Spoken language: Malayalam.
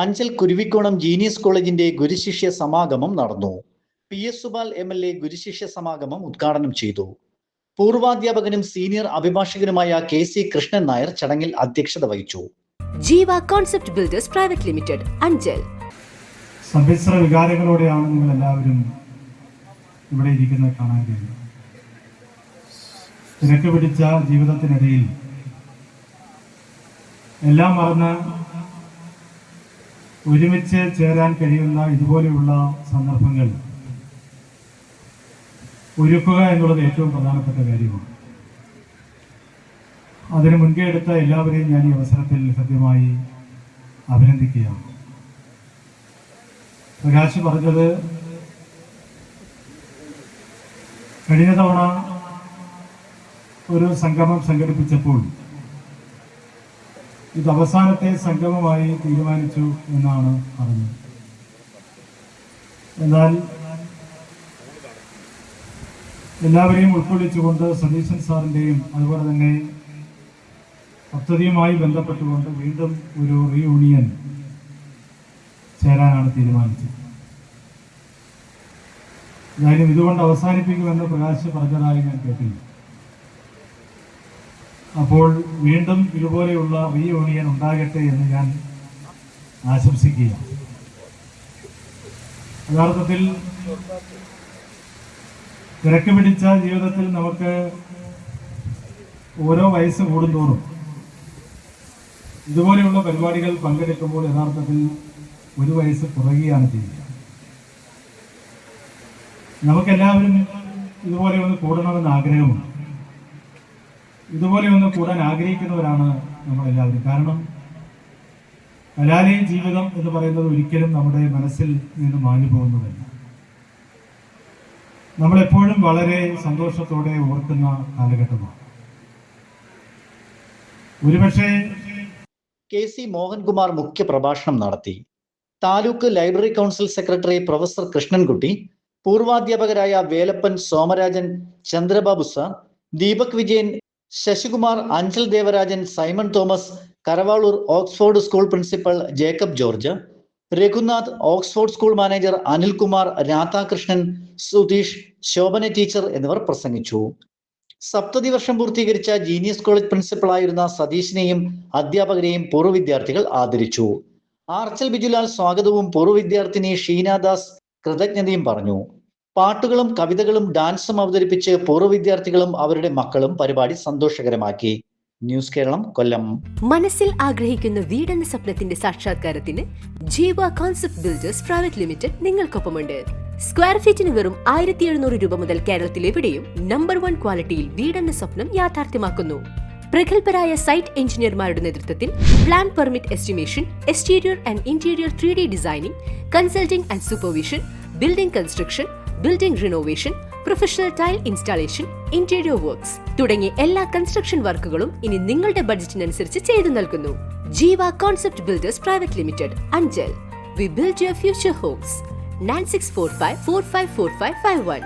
അഞ്ചൽ കുരുവിക്കോണം ജീനിയസ് കോളേജിന്റെ ഗുരുശിഷ്യ സമാഗമം നടന്നു. P S Subal M L A ഗുരുശിഷ്യ സമാഗമം ഉദ്ഘാടനം ചെയ്തു. പൂർവാധ്യാപകനും സീനിയർ അഭിഭാഷകനുമായ കെ സി കൃഷ്ണൻ നായർ ചടങ്ങിൽ അധ്യക്ഷത വഹിച്ചു. Jeeva concept builders private limited Anchal. സമ്മിശ്ര വികാരങ്ങളോടെയാണ് നിങ്ങൾ എല്ലാവരും ഇവിടെ ഇരിക്കുന്നത് കാണാൻ കഴിയും തിരക്ക് പിടിച്ച ജീവിതത്തിനിടയിൽ എല്ലാം മറന്ന് ഒരുമിച്ച് ചേരാൻ കഴിയുന്ന ഇതുപോലെയുള്ള സന്ദർഭങ്ങൾ ഒരുക്കുക എന്നുള്ളത് ഏറ്റവും പ്രധാനപ്പെട്ട കാര്യമാണ്. അതിന് മുൻകൈ എടുത്ത എല്ലാവരെയും ഞാൻ ഈ അവസരത്തിൽ സത്യമായി അഭിനന്ദിക്കുകയാണ്. പ്രകാശ് പറഞ്ഞത് കഴിഞ്ഞ തവണ ഒരു സംഗമം സംഘടിപ്പിച്ചപ്പോൾ ഇത് അവസാനത്തെ സംഗമമായി തീരുമാനിച്ചു എന്നാണ് അറിഞ്ഞത്. എന്നാൽ എല്ലാവരെയും ഉൾക്കൊള്ളിച്ചുകൊണ്ട് സതീശൻ സാറിന്റെയും അതുപോലെ തന്നെ പദ്ധതിയുമായി ബന്ധപ്പെട്ടുകൊണ്ട് വീണ്ടും ഒരു റീയൂണിയൻ ചേരാനാണ് തീരുമാനിച്ചത്. ഞാനും ഇതുകൊണ്ട് അവസാനിപ്പിക്കുമെന്ന് പ്രകാശ് പറഞ്ഞതായി ഞാൻ കേട്ടില്ല അപ്പോൾ വീണ്ടും ഇതുപോലെയുള്ള റീയൂണിയൻ ഉണ്ടാകട്ടെ എന്ന് ഞാൻ ആശംസിക്കുക യഥാർത്ഥത്തിൽ തിരക്ക് പിടിച്ച ജീവിതത്തിൽ നമുക്ക് ഓരോ വയസ്സ് കൂടുന്തോറും ഇതുപോലെയുള്ള പരിപാടികൾ പങ്കെടുക്കുമ്പോൾ യഥാർത്ഥത്തിൽ ഒരു വയസ്സ് കുറയുകയാണ് ചെയ്യുക. നമുക്കെല്ലാവരും ഇതുപോലെ ഒന്ന് കൂടണമെന്ന് ആഗ്രഹമുണ്ട്. ഇതുപോലെ ഒന്ന് കൂടാൻ ആഗ്രഹിക്കുന്നവരാണ് നമ്മളെല്ലാവരും. കാരണം കലാലയ ജീവിതം എന്ന് പറയുന്നത് ഒരിക്കലും നമ്മുടെ മനസ്സിൽ നിന്ന് മാഞ്ഞു പോകുന്നതല്ല. നമ്മളെപ്പോഴും വളരെ സന്തോഷത്തോടെ ഓർക്കുന്ന കാലഘട്ടമാണ്. ഒരുപക്ഷെ കെ സി മോഹൻകുമാർ മുഖ്യ പ്രഭാഷണം നടത്തി. Taluk library council secretary professor Krishnankutty പൂർവാധ്യാപകരായ Velappan Somarajan Chandrababu sir Deepak Vijayan Sasikumar Anchal Devarajan Simon Thomas Karavaloor Oxford school principal Jacob George Raghunath Oxford school manager Anilkumar Radhakrishnan Sudheesh Shobhana teacher എന്നിവർ പ്രസംഗിച്ചു. സപ്തതി വർഷം പൂർത്തീകരിച്ച ജീനിയസ് കോളേജ് പ്രിൻസിപ്പളായിരുന്ന സതീഷിനെയും അധ്യാപകരെയും പൂർവ വിദ്യാർത്ഥികൾ ആദരിച്ചു. ആർച്ചൽ ബിജുലാൽ സ്വാഗതവും പൂർവ വിദ്യാർത്ഥിനി ഷീനാദാസ് കൃതജ്ഞതയും പറഞ്ഞു. പാട്ടുകളും കവിതകളും ഡാൻസും അവതരിപ്പിച്ച് പൂർവ വിദ്യാർത്ഥികളും അവരുടെ മക്കളും പരിപാടി സന്തോഷകരമാക്കി. ന്യൂസ് കേരളം കൊല്ലം. മനസ്സിൽ ആഗ്രഹിക്കുന്ന വീടെന്ന സ്വപ്നത്തിന്റെ സാക്ഷാത്കാരത്തിന് Jeeva concept builders private limited നിങ്ങൾക്കൊപ്പമുണ്ട്. Square ഫീറ്റിന് വെറും ആയിരത്തി എഴുന്നൂറ് രൂപ മുതൽ കേരളത്തിലെവിടെയും നമ്പർ വൺ ക്വാളിറ്റിയിൽ വീടെന്ന സ്വപ്നം യാഥാർത്ഥ്യമാക്കുന്നു. പ്രഗത്ഭരായ സൈറ്റ് എഞ്ചിനീയർമാരുടെ നേതൃത്വത്തിൽ plan permit estimation exterior and interior three D designing consulting and supervision building construction building renovation professional tile installation interior works തുടങ്ങിയ എല്ലാ കൺസ്ട്രക്ഷൻ വർക്കുകളും ഇനി നിങ്ങളുടെ ബഡ്ജറ്റിനനുസരിച്ച് ചെയ്തു നൽകുന്നു. Jeeva concept builders private limited Anchal. We build your future homes nine six four five four five four five five one